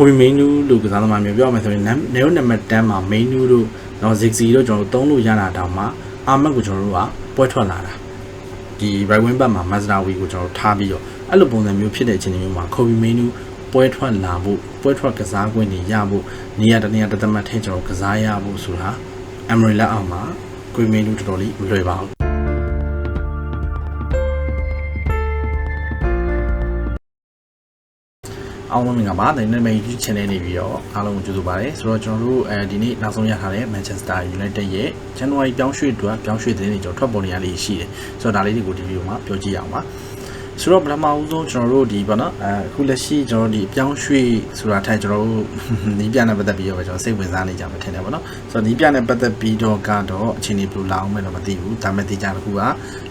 ကိုဘီမင်းနူးလို့ကစားသမားမျိုးပြောရမယ်ဆိုရင်နေရိုနံပါတ်10မှာမင်းနူးတို့တော့ဇစ်စီတို့ကျွန်တော်တို့သုံးလို့ရတာတောင်မှအာမတ်ကိုကျွန်တော်တို့ကပွဲထွက်လာတာဒီ right wing back မှာမက်စတာဝီကိုကျွန်တော်တို့ထားပြီးတော့အဲ့လိုပုံစံမျိုးဖြစ်တဲ့အချိန်မျိုးမှာကိုဘီမင်းနူးပွဲထွက်လာဖို့ပွဲထွက်ကစားခွင့်တွေရဖို့နေရာတစ်နေရာတစ်သက်မှတ်ထဲကျွန်တော်ကစားရဖို့ဆိုတာအမရီလက်အောင်မှာကိုဘီမင်းနူးတော်တော်လေးမလွယ်ပါဘူး အားလုံးမင်္ဂလာပါဒီနေ့မယ့် YouTube channel နေပြီးတော့အားလုံးကိုကြိုဆိုပါရစေဆိုတော့ကျွန်တော်တို့အဲဒီနေ့နောက်ဆုံးရထားတဲ့ Manchester United ရဲ့ January ပြောင်းရွှေ့အတွက်ပြောင်းရွှေ့သတင်းတွေကျွန်တော်ထွက်ပေါ်နေရလေးရှိတယ်ဆိုတော့ဒါလေးတွေကိုဒီဗီဒီယိုမှာပြောကြည့်အောင်ပါ ဆိုတော့ပထမဦးဆုံးကျွန်တော်တို့ဒီပေါ့နော်အဲအခုလက်ရှိကျွန်တော်တို့ဒီအပြောင်းရွှေ့ဆိုတာထိုက်ကျွန်တော်တို့နီးပြနဲ့ပတ်သက်ပြီးတော့ပဲကျွန်တော်စိတ်ဝင်စားနေကြမှာထင်တယ်ပေါ့နော်ဆိုတော့နီးပြနဲ့ပတ်သက်ပြီးတော့ကတော့အချိန်ကြီးဘယ်လိုလာအောင်မဲတော့မသိဘူးဒါမဲ့သိကြတစ်ခုကလ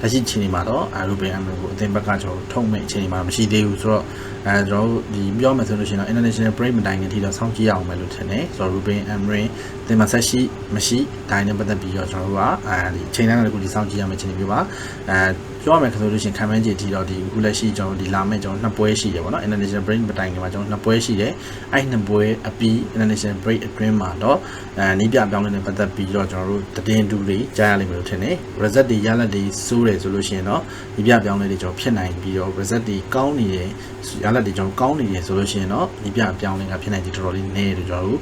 က်ရှိအချိန်ကြီးမှာတော့အရူဘင်အမ်ကိုအသင်းဘက်ကကျွန်တော်ထုံမဲ့အချိန်ကြီးမှာမရှိသေးဘူးဆိုတော့အဲကျွန်တော်တို့ဒီပြောမယ်ဆိုလို့ရှိရင်တော့ international break မတိုင်ခင်ထိတော့စောင့်ကြည့်ရအောင်မယ်လို့ထင်တယ်ဆိုတော့ Ruben Amorim တင်မှာဆက်ရှိမရှိဒိုင်းနဲ့ပတ်သက်ပြီးတော့ကျွန်တော်တို့ကအဲဒီချိန်တိုင်းတစ်ခုဒီစောင့်ကြည့်ရမယ်ချိန်မျိုးပါအဲ ပြောရမယ်ဆိုလို့ရှိရင်ခံမှန်းကြည့်ထိတော့ဒီအခုလက်ရှိကျွန်တော်ဒီလာမယ့်ကျွန်တော်နှစ်ပွဲရှိတယ်ပေါ့နော် international break မတိုင်ခင်မှာကျွန်တော်နှစ်ပွဲရှိတယ်အဲ့နှစ်ပွဲအပြီး international break အတွင်းမှာတော့အဲနီးပြပြောင်းလဲနေပတ်သက်ပြီးတော့ကျွန်တော်တို့တည်င်းတူတွေကြားရလိမ့်မယ်လို့ထင်တယ် result တွေရလဒ်တွေစိုးတယ်ဆိုလို့ရှိရင်တော့နီးပြပြောင်းလဲတွေကျွန်တော်ဖြစ်နိုင်ပြီးတော့ result တွေကောင်းနေတယ်ရလဒ်တွေကျွန်တော်ကောင်းနေတယ်ဆိုလို့ရှိရင်တော့နီးပြပြောင်းလဲကဖြစ်နိုင်တယ်တော်တော်လေးနည်းတယ်ကျွန်တော်တို့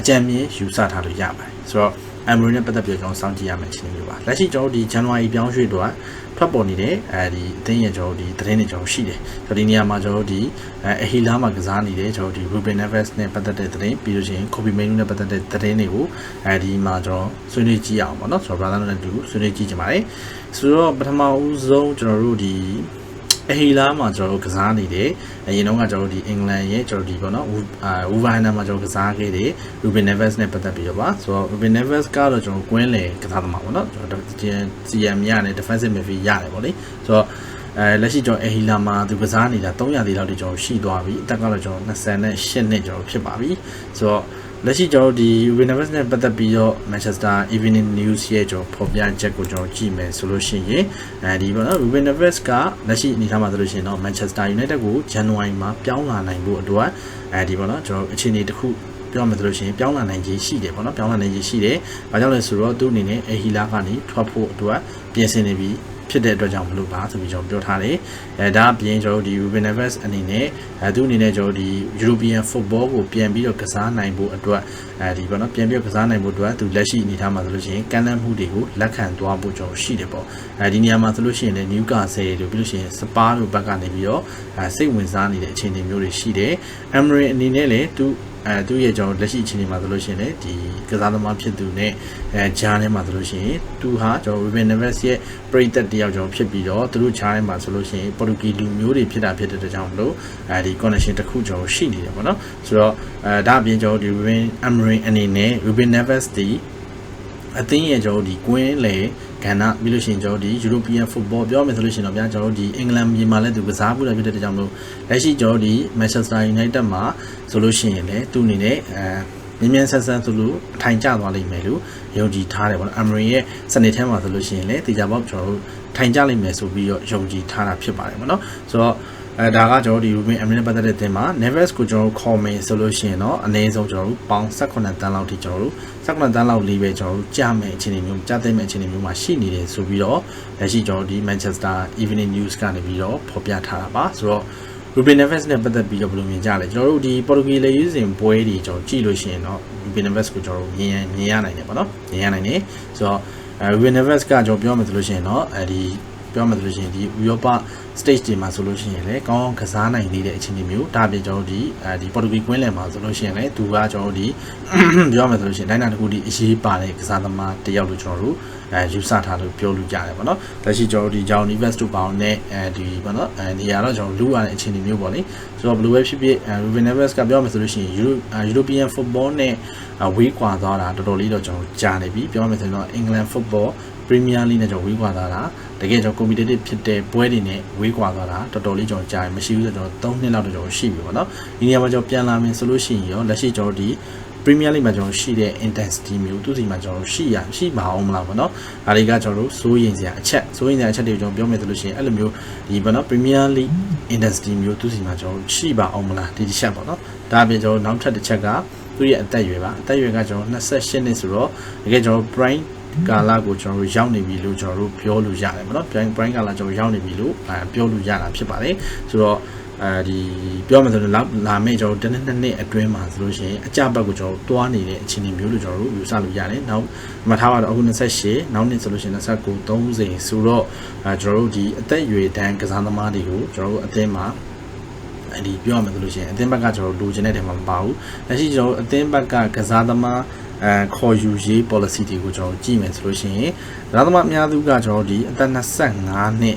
အကြံမြင်ယူဆထားလို့ရပါတယ်ဆိုတော့ Emery နဲ့ပတ်သက်ပြီးတော့ကျွန်တော်စောင့်ကြည့်ရမယ့်အခြေအနေမျိုးပါလက်ရှိကျွန်တော်တို့ဒီ January ပြောင်းရွှေ့တော့ထွက်ပေါ်နေတဲ့အဲဒီအသင်းရဲ့ကျွန်တော်တို့ဒီသတင်းတွေကျွန်တော်ရှိတယ်ဆိုတော့ဒီနေရာမှာကျွန်တော်တို့ဒီအဟီလာမှာကစားနေတဲ့ကျွန်တော်တို့ဒီ Ruben Neves နဲ့ပတ်သက်တဲ့သတင်းပြီးလို့ရှိရင် Kobe Mainoo နဲ့ပတ်သက်တဲ့သတင်းတွေကိုအဲဒီမှာကျွန်တော်ဆွေးနွေးကြည့်အောင်ပေါ့နော်ဆိုတော့ brother နဲ့တူဆွေးနွေးကြည့်ကြပါမယ်ဆိုတော့ပထမဦးဆုံးကျွန်တော်တို့ဒီ အဟီလာမှာကျွန်တော်တို့ကစားနေတယ်အရင်တော့ကကျွန်တော်တို့ဒီအင်္ဂလန်ရဲ့ကျွန်တော်ဒီပေါ့နော်အာဝူဗိုင်နာမှာကျွန်တော်ကစားခဲ့တယ် Ruben Neves နဲ့ပတ်သက်ပြီးတော့ပါဆိုတော့ Ruben Neves ကတော့ကျွန်တော်ကွင်းလေကစားသမားပေါ့နော်ကျွန်တော် CM ရနဲ့ defensive midfield ရတယ်ပေါ့လေဆိုတော့အဲလက်ရှိကျွန်တော်အဟီလာမှာသူကစားနေတာ300တိလောက်တိကျွန်တော်ရှိသွားပြီအသက်ကတော့ကျွန်တော်28နှစ်ကျွန်တော်ဖြစ်ပါပြီဆိုတော့ လက်ရှိကျွန်တော်ဒီ Winners နဲ့ပတ်သက်ပြီးတော့ Manchester Evening News ရဲ့ကျွန်တော်ဖော်ပြချက်ကိုကျွန်တော်ကြည့်မယ်ဆိုလို့ရှိရင်အဲဒီပေါ့နော် Winners ကလက်ရှိအနေထားမှာဆိုလို့ရှိရင်တော့ Manchester United ကို January မှာပြောင်းလာနိုင်ဖို့အတွက်အဲဒီပေါ့နော်ကျွန်တော်အခြေအနေတစ်ခုပြောမှဆိုလို့ရှိရင်ပြောင်းလာနိုင်ခြင်းရှိတယ်ပေါ့နော်ပြောင်းလာနိုင်ခြင်းရှိတယ်။ဘာကြောင့်လဲဆိုတော့သူ့အနေနဲ့အဟီလာကနေထွက်ဖို့အတွက်ပြင်ဆင်နေပြီး ဖြစ်တဲ့အတွက်ကြောင့်မလို့ပါဆိုပြီးကျွန်တော်ပြောထားတယ်။အဲဒါအပြင်ကျွန်တော်တို့ဒီ Ruben Neves အနေနဲ့အဲသူအနေနဲ့ကျွန်တော်ဒီ European football ကိုပြန်ပြီးတော့ကစားနိုင်ဖို့အတွက်အဲဒီပေါ့နော်ပြန်ပြီးတော့ကစားနိုင်ဖို့အတွက်သူလက်ရှိအနေထားမှာဆိုလို့ရှိရင်ကမ်းလှမ်းမှုတွေကိုလက်ခံသွားဖို့ကျွန်တော်ရှိတယ်ပေါ့။အဲဒီနေရာမှာဆိုလို့ရှိရင်လည်း Newcastle တို့ပြီးလို့ရှိရင် Spa တို့ဘက်ကနေပြီးတော့အဲစိတ်ဝင်စားနေတဲ့အခြေအနေမျိုးတွေရှိတယ်။ Emery အနေနဲ့လည်းသူ အဲသူ့ရဲ့ကျွန်တော်လက်ရှိအခြေအနေမှာဆိုလို့ရှိရင်လေဒီကစားသမားဖြစ်သူနဲ့အဲဂျားထဲမှာဆိုလို့ရှိရင်သူဟာကျွန်တော် Ruben Neves ရဲ့ပရိသတ်တယောက်ကျွန်တော်ဖြစ်ပြီးတော့သူတို့ဂျားထဲမှာဆိုလို့ရှိရင်ပေါ်တူဂီလူမျိုးတွေဖြစ်တာဖြစ်တဲ့အတွက်ကြောင့်မလို့အဲဒီ connection တစ်ခုကျွန်တော်ရှိနေတယ်ပေါ့နော်ဆိုတော့အဲဒါအပြင်ကျွန်တော်ဒီ Ruben Amorim အနေနဲ့ Ruben Neves ဒီအသင်းရဲ့ကျွန်တော်ဒီကွင်းလေ ကဏ္ဍပြီးလို့ရှိရင်ကျွန်တော်ဒီ European football ပြောမယ်ဆိုလို့ရှိရင်တော့ဗျာကျွန်တော်တို့ဒီအင်္ဂလန်ပြည်မှာလည်းသူကစားမှုလည်းဖြစ်တဲ့ကြောင့်မလို့လက်ရှိကျွန်တော်ဒီ Manchester United မှာဆိုလို့ရှိရင်လည်းသူ့အနေနဲ့အဲမြင်းမြန်းဆန်းဆန်းဆိုလို့အထိုင်ကျသွားလိမ့်မယ်လို့ယုံကြည်ထားတယ်ပေါ့နော်အမရီရဲ့စနေထဲမှာဆိုလို့ရှိရင်လည်းတေချာပေါက်ကျွန်တော်တို့ထိုင်ကျလိမ့်မယ်ဆိုပြီးတော့ယုံကြည်ထားတာဖြစ်ပါတယ်ပေါ့နော်ဆိုတော့ အဲဒါကကျွန်တော်ဒီ Ruben Amorim နဲ့ပတ်သက်တဲ့တင်မှာ Neves ကိုကျွန်တော်ခေါ်မယ်ဆိုလို့ရှိရင်တော့အနည်းဆုံးကျွန်တော်တို့ပေါင်18တန်းလောက်ထိကျွန်တော်တို့18တန်းလောက်လေးပဲကျွန်တော်တို့ကြားမယ်အခြေအနေမျိုးကြားသိမယ့်အခြေအနေမျိုးမှာရှိနေတယ်ဆိုပြီးတော့လက်ရှိကျွန်တော်ဒီ Manchester Evening News ကနေပြီးတော့ဖော်ပြထားတာပါဆိုတော့ Ruben Neves နဲ့ပတ်သက်ပြီးတော့ဘယ်လိုမြင်ကြလဲကျွန်တော်တို့ဒီ Portuguese လေယူစဉ်ပွဲတွေကျွန်တော်ကြည့်လို့ရှိရင်တော့ Ruben Neves ကိုကျွန်တော်တို့မြင်မြင်ရနိုင်တယ်ပေါ့နော်မြင်ရနိုင်တယ်ဆိုတော့ Ruben Neves ကကျွန်တော်ပြောမယ်ဆိုလို့ရှိရင်တော့အဲဒီ ပြောမှဆိုလို့ရှိရင်ဒီ Europa stage တွေမှာဆိုလို့ရှိရင်လည်းကောင်းကောင်းကစားနိုင်နေတဲ့အခြေအနေမျိုးဒါပြင်ကျွန်တော်တို့ဒီအဲဒီ Portuguese ကွင်းလယ်မှာဆိုလို့ရှိရင်လည်းသူကကျွန်တော်တို့ဒီပြောမှဆိုလို့ရှိရင်တိုင်းနာတစ်ခုဒီအရေးပါတဲ့ကစားသမားတယောက်လို့ကျွန်တော်တို့အဲယူဆထားလို့ပြောလို့ရတယ်ပေါ့နော်လက်ရှိကျွန်တော်တို့ဒီ John Neves တို့ပေါင်းနဲ့အဲဒီပေါ့နော်အဲနေရာတော့ကျွန်တော်လူရတဲ့အခြေအနေမျိုးပေါ့လေဆိုတော့ဘယ်လိုပဲဖြစ်ဖြစ် Ruben Neves ကပြောမှဆိုလို့ရှိရင် European football နဲ့ဝေးကွာသွားတာတော်တော်လေးတော့ကျွန်တော်ကြားနေပြီပြောမှဆိုရင်တော့ England football Premier League နဲ့ကျွန်တော်ဝေးကွာသွားတာတကယ်ကျွန်တော် competitive ဖြစ်တဲ့ပွဲတွေနဲ့ဝေးကွာသွားတာတော်တော်လေးကျွန်တော်ကြားရင်မရှိဘူးဆိုတော့ကျွန်တော်3နှစ်လောက်တော့ကျွန်တော်ရှိပြီပေါ့နော်ဒီနေရာမှာကျွန်တော်ပြန်လာမယ်ဆိုလို့ရှိရင်ရောလက်ရှိကျွန်တော်ဒီ Premier League မှာကျွန်တော်ရှိတဲ့ intensity မျိုးသူစီမှာကျွန်တော်ရှိရရှိပါအောင်မလားပေါ့နော်။ဒါတွေကကျွန်တော်တို့စိုးရင်စရာအချက်စိုးရင်စရာအချက်တွေကိုကျွန်တော်ပြောမယ်ဆိုလို့ရှိရင်အဲ့လိုမျိုးဒီပေါ့နော် Premier League intensity မျိုးသူစီမှာကျွန်တော်ရှိပါအောင်မလားဒီတစ်ချက်ပေါ့နော်။ဒဒါအပြင်ကျွန်တော်နောက်ထပ်တစ်ချက်ကသူ့ရဲ့အသက်အရွယ်ပါအသက်အရွယ်ကကျွန်တော်28နှစ်ဆိုတော့တကယ်ကျွန်တော် prime ကာလကိုကျွန်တော်တို့ရောက်နေပြီလို့ကျွန်တော်တို့ပြောလို့ရတယ်ပေါ့နော် prime prime ကာလကျွန်တော်ရောက်နေပြီလို့အဲပြောလို့ရတာဖြစ်ပါတယ်ဆိုတော့အဲဒီပြောမှဆိုတော့လာလာမယ့်ကျွန်တော်တို့တစ်နှစ်နှစ်အတွင်းမှာဆိုလို့ရှိရင်အကြဘက်ကိုကျွန်တော်တို့တွားနေတဲ့အခြေအနေမျိုးလို့ကျွန်တော်တို့ယူဆလို့ရတယ်နောက်မှတ်ထားပါတော့အခု28နောက်နှစ်ဆိုလို့ရှိရင်29 30ဆိုတော့အဲကျွန်တော်တို့ဒီအသက်အရွယ်တန်းကစားသမားတွေကိုကျွန်တော်တို့အသင်းမှာအဲ့ဒီပြောရမယ်ဆိုလို့ရှိရင်အသင်းဘက်ကကျွန်တော်တို့လိုချင်တဲ့တဲမှာမပါဘူးလက်ရှိကျွန်တော်တို့အသင်းဘက်ကကစားသမား အဲခေါ်ယူရေး policy တွေကိုကျွန်တော်ကြည့်မယ်ဆိုလို့ရှိရင်ကစားသမားအများစုကကျွန်တော်ဒီအသက်25နှစ်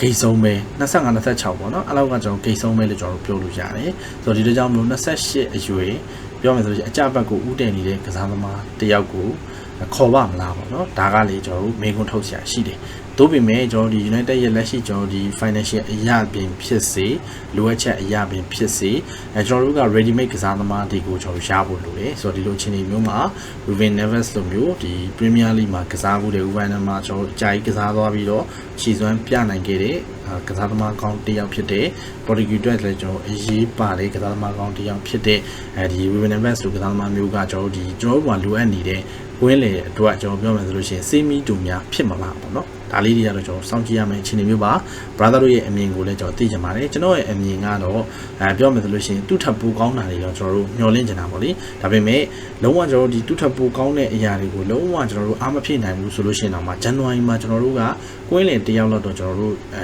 ဂိတ်ဆုံးပဲ25 26ပေါ့နော်အဲ့လောက်ကကျွန်တော်ဂိတ်ဆုံးပဲလို့ကျွန်တော်တို့ပြောလို့ရတယ်ဆိုတော့ဒီလိုကြောင့်မလို့28အရွယ်ပြောမယ်ဆိုလို့ရှိရင်အကြဘက်ကိုဥတည်နေတဲ့ကစားသမားတယောက်ကိုခေါ်ပါမလားပေါ့နော်ဒါကလေကျွန်တော်တို့မေခွန်းထုတ်ဆရာရှိတယ် တို့ပေမဲ့ကျွန်တော်ဒီ United ရဲ့လက်ရှိကျွန်တော်ဒီ financial အရာပင်ဖြစ်စေလိုအပ်ချက်အရာပင်ဖြစ်စေအဲကျွန်တော်တို့က ready made ကစားသမားတွေကိုကျွန်တော်ရဖို့လိုတယ်ဆိုတော့ဒီလိုအခြေအနေမျိုးမှာ Ruben Neves လိုမျိုးဒီ Premier League မှာကစားမှုတွေ Ruben မှာကျွန်တော်အကြိုက်ကစားသွားပြီးတော့ခြေစွမ်းပြနိုင်ခဲ့တဲ့ကစားသမားကောင်းတစ်ယောက်ဖြစ်တဲ့ Portugal အတွက်လည်းကျွန်တော်အရေးပါတဲ့ကစားသမားကောင်းတစ်ယောက်ဖြစ်တဲ့အဲဒီ Ruben Neves လိုကစားသမားမျိုးကကျွန်တော်ဒီကျွန်တော်တို့ကလိုအပ်နေတဲ့ဝင်းလေအတွက်ကျွန်တော်ပြောမယ်ဆိုလို့ရှိရင်စေမီတူများဖြစ်မှာလားပေါ့နော် ဒါလေးတွေကတော့ကျွန်တော်စောင့်ကြည့်ရမယ့်အခြေအနေမျိုးပါ brother တို့ရဲ့အမြင်ကိုလည်းကျွန်တော်သိချင်ပါတယ်ကျွန်တော်ရဲ့အမြင်ကတော့အဲပြောမယ်ဆိုလို့ရှိရင်သူ့ထပ်ပူကောင်းတာတွေတော့ကျွန်တော်တို့မျှော်လင့်ချင်တာပေါ့လေဒါပေမဲ့လုံးဝကျွန်တော်တို့ဒီသူ့ထပ်ပူကောင်းတဲ့အရာတွေကိုလုံးဝကျွန်တော်တို့အားမဖြစ်နိုင်ဘူးဆိုလို့ရှိရင်တော့မှဇန်နဝါရီမှာကျွန်တော်တို့ကကွင်းလင်တယောက်လောက်တော့ကျွန်တော်တို့အဲ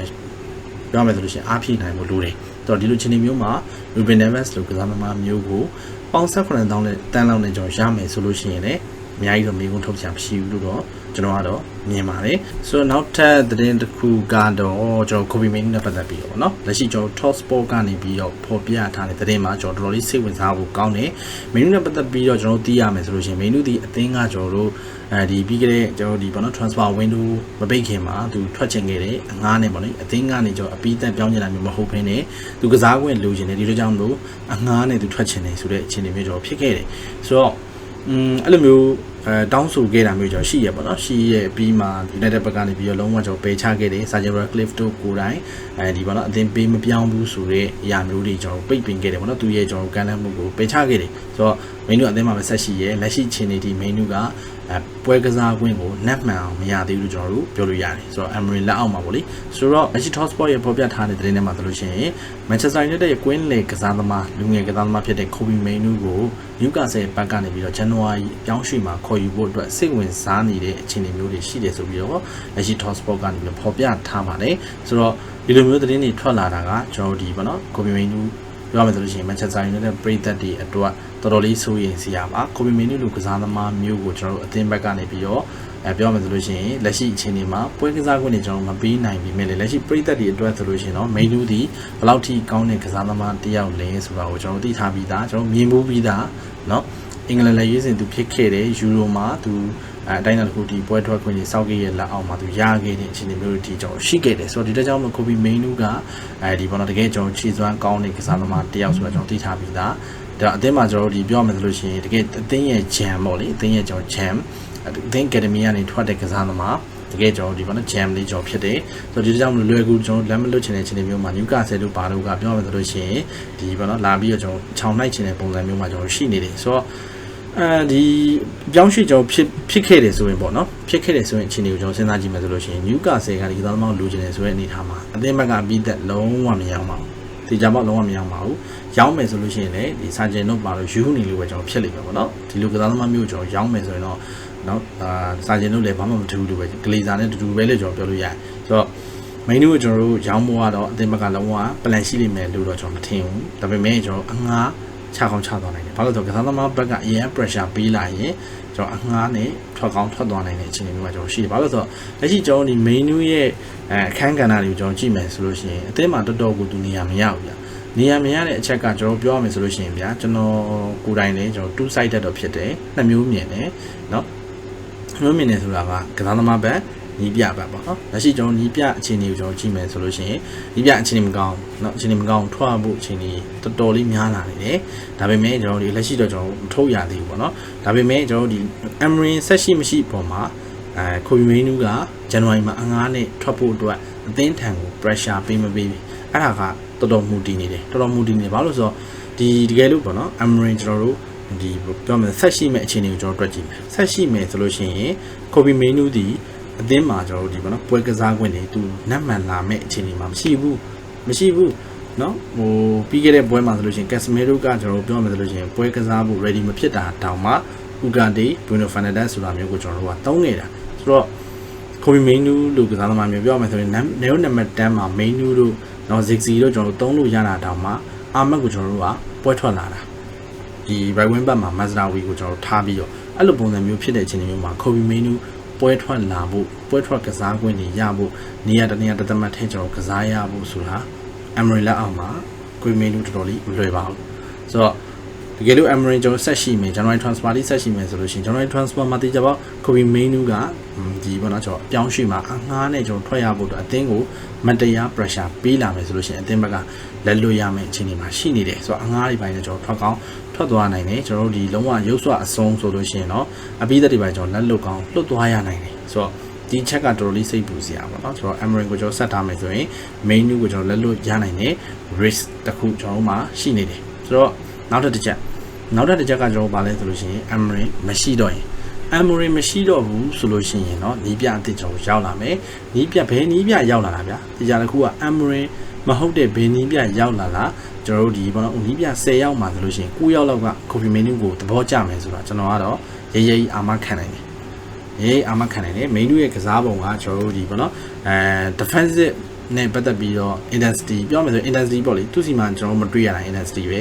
ပြောမယ်ဆိုလို့ရှိရင်အားဖြည့်နိုင်ဖို့လိုတယ်တော့ဒီလိုအခြေအနေမျိုးမှာ Ruben Neves လိုကစားသမားမျိုးကိုပေါင်ဆက်9000နဲ့တန်းလောက်နဲ့ကျွန်တော်ရမယ်ဆိုလို့ရှိရင်လည်းအများကြီးတော့မေးခွန်းထုတ်ချင်မရှိဘူးလို့တော့ ကျွန်တော်ကတော့မြင်ပါတယ်ဆိုတော့နောက်ထပ်သတင်းတစ်ခုကတော့ကျွန်တော် Kobe Menu နဲ့ပတ်သက်ပြီးတော့เนาะလက်ရှိကျွန်တော် Top Sport ကနေပြီးတော့ဖော်ပြထားတဲ့သတင်းမှာကျွန်တော်တော်တော်လေးစိတ်ဝင်စားဖို့ကောင်းတယ် Menu နဲ့ပတ်သက်ပြီးတော့ကျွန်တော်သိရမယ်ဆိုလို့ရှိရင် Menu ဒီအသင်းကကျွန်တော်တို့အဲဒီပြီးကြတဲ့ကျွန်တော်ဒီပေါ့နော် transfer window မပိတ်ခင်မှာသူထွက်ချင်ခဲ့တယ်အငားနဲ့ပေါ့လေအသင်းကနေကျွန်တော်အပီးတက်ပြောင်းချင်တာမျိုးမဟုတ်ဘဲနဲ့သူကစားခွင့်လိုချင်တယ်ဒီလိုကြောင့်မလို့အငားနဲ့သူထွက်ချင်တယ်ဆိုတဲ့အခြေအနေမျိုးကျွန်တော်ဖြစ်ခဲ့တယ်ဆိုတော့ อืมအဲ့လိုမျိုးအဲတောင်းဆိုခဲ့တာမျိုးကျွန်တော်ရှိရပါတော့ရှိရပြီးမှ United ဘက်ကနေပြီးတော့လုံးဝကျွန်တော်ပယ်ချခဲ့တယ် Sergeant Radcliffe တို့ကိုယ်တိုင်အဲဒီပေါ့နော်အသင်ပေးမပြောင်းဘူးဆိုတဲ့အရာမျိုးတွေကျွန်တော်ပိတ်ပင်ခဲ့တယ်ပေါ့နော်သူရဲ့ကျွန်တော်ကမ်းလှမ်းမှုကိုပယ်ချခဲ့တယ်ဆိုတော့ menu အသင်းမှာပဲဆက်ရှိရလက်ရှိချိန်နေဒီ menu က အဲပွဲကစားခွင့်ကို net မှန်အောင်မရသေးဘူးလို့ကျွန်တော်တို့ပြောလို့ရတယ်ဆိုတော့ Emery လက်အောက်မှာပေါ့လေဆိုတော့လက်ရှိ Top Sport ရဲ့ဖော်ပြထားတဲ့သတင်းထဲမှာဆိုလို့ရှိရင် Manchester United ရဲ့ Queen League ကစားသမားလူငယ်ကစားသမားဖြစ်တဲ့ Kobe Mainoo ကို Newcastle ဘက်ကနေပြီးတော့ January ပြောင်းရွှေ့မှာခေါ်ယူဖို့အတွက်စိတ်ဝင်စားနေတဲ့အခြေအနေမျိုးတွေရှိတယ်ဆိုပြီးတော့လက်ရှိ Top Sport ကနေပြီးတော့ဖော်ပြထားပါတယ်ဆိုတော့ဒီလိုမျိုးသတင်းတွေထွက်လာတာကကျွန်တော်ဒီပေါ့နော် Kobe Mainoo ပြောရမယ်ဆိုလို့ရှိရင် Manchester United ပြည်သက်တွေအတွက်တော်တော်လေးစိုးရိမ်စရာပါကိုပီမီနူလူကစားသမားမျိုးကိုကျွန်တော်တို့အသင်းဘက်ကနေပြီးတော့အဲပြောမယ်ဆိုလို့ရှိရင်လက်ရှိအခြေအနေမှာပွဲကစားခွင့်တွေကျွန်တော်မပေးနိုင်ပြီမဲ့လေလက်ရှိပြည်သက်တွေအတွက်ဆိုလို့ရှိရင်တော့မိန်လူဒီဘယ်လောက်ထိကောင်းတဲ့ကစားသမားတယောက်လဲဆိုတာကိုကျွန်တော်သိထားပြီးသားကျွန်တော်မြင်မှုပြီးသားเนาะအင်္ဂလန်လည်းရေးစဉ်သူဖြစ်ခဲ့တယ်ယူရိုမှာသူ အဲအတိုင်းအတာတစ်ခုဒီပွဲထွက်ခွင့်ကြီးစောက်ခဲ့ရဲ့လက်အောက်မှာသူရခဲ့တဲ့အခြေအနေမျိုးတွေကျွန်တော်ရှိခဲ့တယ်ဆိုတော့ဒီတက်ကြောင့်မကိုပီမိန်နူကအဲဒီဘောနော်တကယ်ကျွန်တော်ခြေစွမ်းကောင်းတဲ့ကစားသမားတယောက်ဆိုတာကျွန်တော်သိထားပြီးသားဒါအသင်းမှာကျွန်တော်တို့ဒီပြောရမယ်ဆိုလို့ရှိရင်တကယ်အသင်းရဲ့ jam ပေါ့လေအသင်းရဲ့ကျွန်တော် jam အသင်း academy ကနေထွက်တဲ့ကစားသမားတကယ်ကျွန်တော်ဒီပေါ့နော် jam လေးကျွန်တော်ဖြစ်တယ်ဆိုတော့ဒီကြောင့်မလို့လွယ်ကူကျွန်တော်လမ်းမလွတ်ချင်တဲ့အခြေအနေမျိုးမှာ Newcastle တို့ဘာလို့ကပြောရမယ်ဆိုလို့ရှိရင်ဒီပေါ့နော်လာပြီးတော့ကျွန်တော်ခြောင်လိုက်ချင်တဲ့ပုံစံမျိုးမှာကျွန်တော်ရှိနေတယ်ဆိုတော့ အဲဒီပြောင်းရွှေ့ကျွန်တော်ဖြစ်ဖြစ်ခဲ့တယ်ဆိုရင်ပေါ့နော်ဖြစ်ခဲ့တယ်ဆိုရင်အခြေအနေကိုကျွန်တော်စဉ်းစားကြည့်မယ်ဆိုလို့ရှိရင် Newcastle ကဒီကစားသမားကိုလိုချင်တယ်ဆိုတဲ့အနေအထားမှာအသင်းဘက်ကပြီးသက်လုံးဝမရောက်ပါဘူးဒီကြမှာလုံးဝမရောက်ပါဘူးရောင်းမယ်ဆိုလို့ရှိရင်လည်းဒီစာကျင်တို့ပါလို့ယူနေလို့ပဲကျွန်တော်ဖြစ်လိမ့်မယ်ပေါ့နော်ဒီလိုကစားသမားမျိုးကျွန်တော်ရောင်းမယ်ဆိုရင်တော့နော်အာစာကျင်တို့လည်းဘာမှမထူးလို့ပဲဂလီဇာနဲ့တူတူပဲလို့ကျွန်တော်ပြောလို့ရတယ်ဆိုတော့ main ကိုကျွန်တော်တို့ရောင်းဖို့ကတော့အသင်းဘက်ကလုံးဝ plan ရှိလိမ့်မယ်လို့တော့ကျွန်တော်မထင်ဘူးဒါပေမဲ့ကျွန်တော်အငား ချကောင်းချသွားနိုင်တယ်ဘာလို့လဲဆိုတော့ကစားသမားဘက်ကအရင် pressure ပေးလာရင်ကျွန်တော်အငားနဲ့ထွက်ကောင်းထွက်သွားနိုင်တဲ့အခြေအနေမျိုးကကျွန်တော်ရှိတယ်ဘာလို့လဲဆိုတော့လက်ရှိကျွန်တော်ဒီ menu ရဲ့အဲအခန်းကဏ္ဍတွေကိုကျွန်တော်ကြည့်မယ်ဆိုလို့ရှိရင်အသင်းမှာတော်တော်ကိုသူနေရာမရဘူးဗျာနေရာမရတဲ့အချက်ကကျွန်တော်ပြောရမယ်ဆိုလို့ရှိရင်ဗျာကျွန်တော်ကိုယ်တိုင်လည်းကျွန်တော် two sided တော့ဖြစ်တယ်နှစ်မျိုးမြင်တယ်เนาะမျိုးမြင်တယ်ဆိုတာကကစားသမားဘက် နီးပြဘက်ပေါ့နော်လက်ရှိကျွန်တော်နီးပြအခြေအနေကိုကျွန်တော်ကြည့်မယ်ဆိုလို့ရှိရင်နီးပြအခြေအနေမကောင်းနော်အခြေအနေမကောင်းထွက်ဖို့အခြေအနေတော်တော်လေးများလာနေတယ်ဒါပေမဲ့ကျွန်တော်ဒီလက်ရှိတော့ကျွန်တော်မထုတ်ရသေးဘူးပေါ့နော်ဒါပေမဲ့ကျွန်တော်ဒီ Amrin ဆက်ရှိမရှိပုံမှာအဲခိုဘီမင်းနူးကဇန်နဝါရီမှာအငားနဲ့ထွက်ဖို့အတွက်အသင်းထံကို pressure ပေးမပေးအဲ့ဒါကတော်တော်မူတည်နေတယ်တော်တော်မူတည်နေဘာလို့ဆိုတော့ဒီတကယ်လို့ပေါ့နော် Amrin ကျွန်တော်တို့ဒီပြောမယ်ဆက်ရှိမဲ့အခြေအနေကိုကျွန်တော်တွေ့ကြည့်မယ်ဆက်ရှိမယ်ဆိုလို့ရှိရင် Kobe Menu ဒီ အသင်းမှာကျွန်တော်တို့ဒီပေါ့နော်ပွဲကစားခွင့်တွေသူနတ်မှန်လာမဲ့အခြေအနေမှာမရှိဘူးမရှိဘူးနော်ဟိုပြီးခဲ့တဲ့ပွဲမှာဆိုလို့ရှိရင် Casemiro ကကျွန်တော်တို့ပြောမယ်ဆိုလို့ရှိရင်ပွဲကစားဖို့ ready မဖြစ်တာတောင်မှ Ugarte Bruno Fernandes ဆိုတာမျိုးကိုကျွန်တော်တို့ကတုံးနေတာဆိုတော့ Kobe Menu လို့ကစားသမားမျိုးပြောမယ်ဆိုရင်နေနံပါတ်10မှာ Menu တို့နော် Ziggy တို့ကျွန်တော်တို့တုံးလို့ရတာတောင်မှအာမတ်ကိုကျွန်တော်တို့ကပွဲထွက်လာတာဒီ right wing back မှာ Mazraoui ကိုကျွန်တော်တို့ထားပြီးတော့အဲ့လိုပုံစံမျိုးဖြစ်တဲ့အချိန်မျိုးမှာ Kobe Menu ပွဲထွက်လာဖို့ပွဲထွက်ကစားခွင့်တွေရဖို့နေရာတနေရာတစ်သမတ်ထဲကျွန်တော်ကစားရဖို့ဆိုတာ Emery လက်အောက်မှာ Kobe Menu တော်တော်လေးမလွယ်ပါဘူးဆိုတော့တကယ်လို့ Emery ကျွန်တော်ဆက်ရှိမယ် January transfer လေးဆက်ရှိမယ်ဆိုလို့ရှိရင် January transfer မှာတည်ကြပါ Kobe Menu ကဒီဘောနော်ကျွန်တော်အပြောင်းရွှေ့မှာအငှားနဲ့ကျွန်တော်ထွက်ရဖို့အတွက်အသင်းကိုမတရား pressure ပေးလာမယ်ဆိုလို့ရှိရင်အသင်းဘက်ကလက်လွတ်ရမယ်အခြေအနေမှာရှိနေတယ်ဆိုတော့အငှားတွေပိုင်းနဲ့ကျွန်တော်ထွက်ကောင်း ထွက်သွားနိုင်တယ်ကျွန်တော်တို့ဒီလုံးဝရုပ်စွအဆုံးဆိုလို့ရှိရင်တော့အပိသက်တွေပိုင်းကျွန်တော်လက်လွတ်ကောင်းလွတ်သွားရနိုင်တယ်ဆိုတော့ဒီချက်ကတော်တော်လေးစိတ်ပူစရာပေါ့နော်ကျွန်တော် Emery ကိုကျွန်တော်ဆက်ထားမယ်ဆိုရင် menu ကိုကျွန်တော်လက်လွတ်ရနိုင်တယ် risk တစ်ခုကျွန်တော်တို့မှာရှိနေတယ်ဆိုတော့နောက်တစ်တစ်ချက်နောက်တစ်တစ်ချက်ကကျွန်တော်ဗာလဲဆိုလို့ရှိရင် Emery မရှိတော့ရင် memory မရှိတော့ဘူးဆိုလို့ရှိရင်တော့နီးပြအသစ်ကျွန်တော်ရောက်လာမယ်နီးပြဘယ်နီးပြရောက်လာတာဗျာဒီကြတစ်ခုက memory မဟုတ်တဲ့ဘယ်နီးပြရောက်လာလားကျွန်တော်တို့ဒီဘောနော်နီးပြ10ရောက်မှာဆိုလို့ရှိရင်9ရောက်လောက်က copy menu ကိုသဘောကျမယ်ဆိုတာကျွန်တော်ကတော့ရရကြီးအာမခံနိုင်တယ်ရေးအာမခံနိုင်တယ် menu ရဲ့ကစားပုံကကျွန်တော်တို့ဒီဘောနော်အဲ defensive နဲ့ပတ်သက်ပြီးတော့ intensity ပြောမယ်ဆိုရင် intensity ပေါ့လေသူစီမှာကျွန်တော်မတွေ့ရတာ intensity ပဲ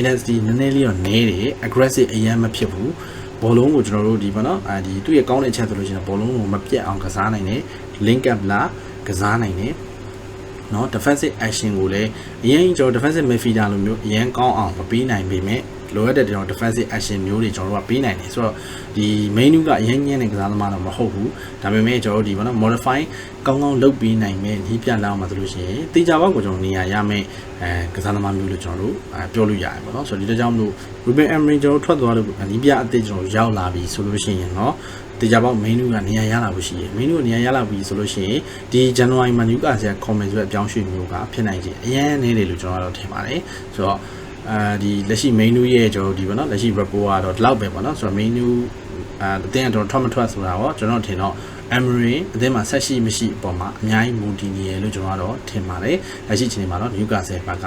intensity နည်းနည်းလေးတော့နည်းတယ် aggressive အရင်မဖြစ်ဘူး ဘောလုံးကိုကျွန်တော်တို့ဒီပေါ့နော်အဲဒီသူ့ရဲ့ကောင်းတဲ့အချက်ဆိုလို့ရှိရင်ဘောလုံးကိုမပြတ်အောင်ကစားနိုင်တယ် link up လာကစားနိုင်တယ်เนาะ defensive action ကိုလည်းအရင်ကျွန်တော် defensive midfielder လိုမျိုးအရင်ကောင်းအောင်မပေးနိုင်ပေမဲ့ လိုအပ်တဲ့ကျွန်တော် defensive action မျိုးတွေကျွန်တော်တို့ကပေးနိုင်တယ်ဆိုတော့ဒီ menu ကအရင်ညံ့တဲ့ကစားသမားတော့မဟုတ်ဘူးဒါပေမဲ့ကျွန်တော်တို့ဒီဘောနော် modify ကောင်းကောင်းလုပ်ပေးနိုင်မဲ့ဒီပြလာအောင်မှာဆိုလို့ရှိရင်တေချာဘောက်ကိုကျွန်တော်နေရာရမဲ့အဲကစားသမားမျိုးလို့ကျွန်တော်တို့အဲပြောလို့ရတယ်ပေါ့နော်ဆိုတော့ဒီတကြောင်မလို့ Ruben Amorim ကျွန်တော်ထွက်သွားလို့ဒီပြအသစ်ကျွန်တော်ရောက်လာပြီဆိုလို့ရှိရင်เนาะတေချာပေါက် menu ကနေရာရလာဖို့ရှိရယ် menu ကနေရာရလာပြီဆိုလို့ရှိရင်ဒီ January မှာ new ကဆရာ comment ဆိုတဲ့အပြောင်းရွှေ့မျိုးကဖြစ်နိုင်ခြင်းအရင်နေတယ်လို့ကျွန်တော်ကတော့ထင်ပါတယ်ဆိုတော့ အဲဒီလက်ရှိ menu ရဲ့ကျွန်တော်ဒီပေါ့နော်လက်ရှိ report ကတော့ဒီလောက်ပဲပေါ့နော်ဆိုတော့ menu အဲအတင်းကတော့ထွက်မထွက်ဆိုတာတော့ကျွန်တော်ထင်တော့ Emery အသင်းမှာဆက်ရှိမရှိအပေါ်မှာအများကြီးမူတည်နေရလို့ကျွန်တော်ကတော့ထင်ပါတယ်။လက်ရှိအချိန်မှာတော့ Newcastle ဘက်က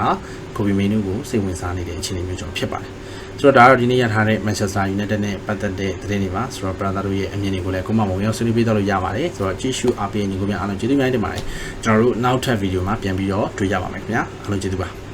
Kobe Menu ကိုစိတ်ဝင်စားနေတဲ့အခြေအနေမျိုးကျွန်တော်ဖြစ်ပါတယ်။ဆိုတော့ဒါကတော့ဒီနေ့ရထားတဲ့ Manchester United နဲ့ပတ်သက်တဲ့သတင်းတွေပါ။ဆိုတော့ brother တို့ရဲ့အမြင်တွေကိုလည်းကိုမမောင်ရောက်ဆွေးနွေးပေးတော့လို့ရပါတယ်။ဆိုတော့ကြည့်ရှုအားပေးညီကိုများအားလုံးကျေးဇူးများတင်ပါတယ်။ကျွန်တော်တို့နောက်ထပ်ဗီဒီယိုမှာပြန်ပြီးတော့တွေ့ကြပါမယ်ခင်ဗျာ။အားလုံးကျေးဇူးပါ။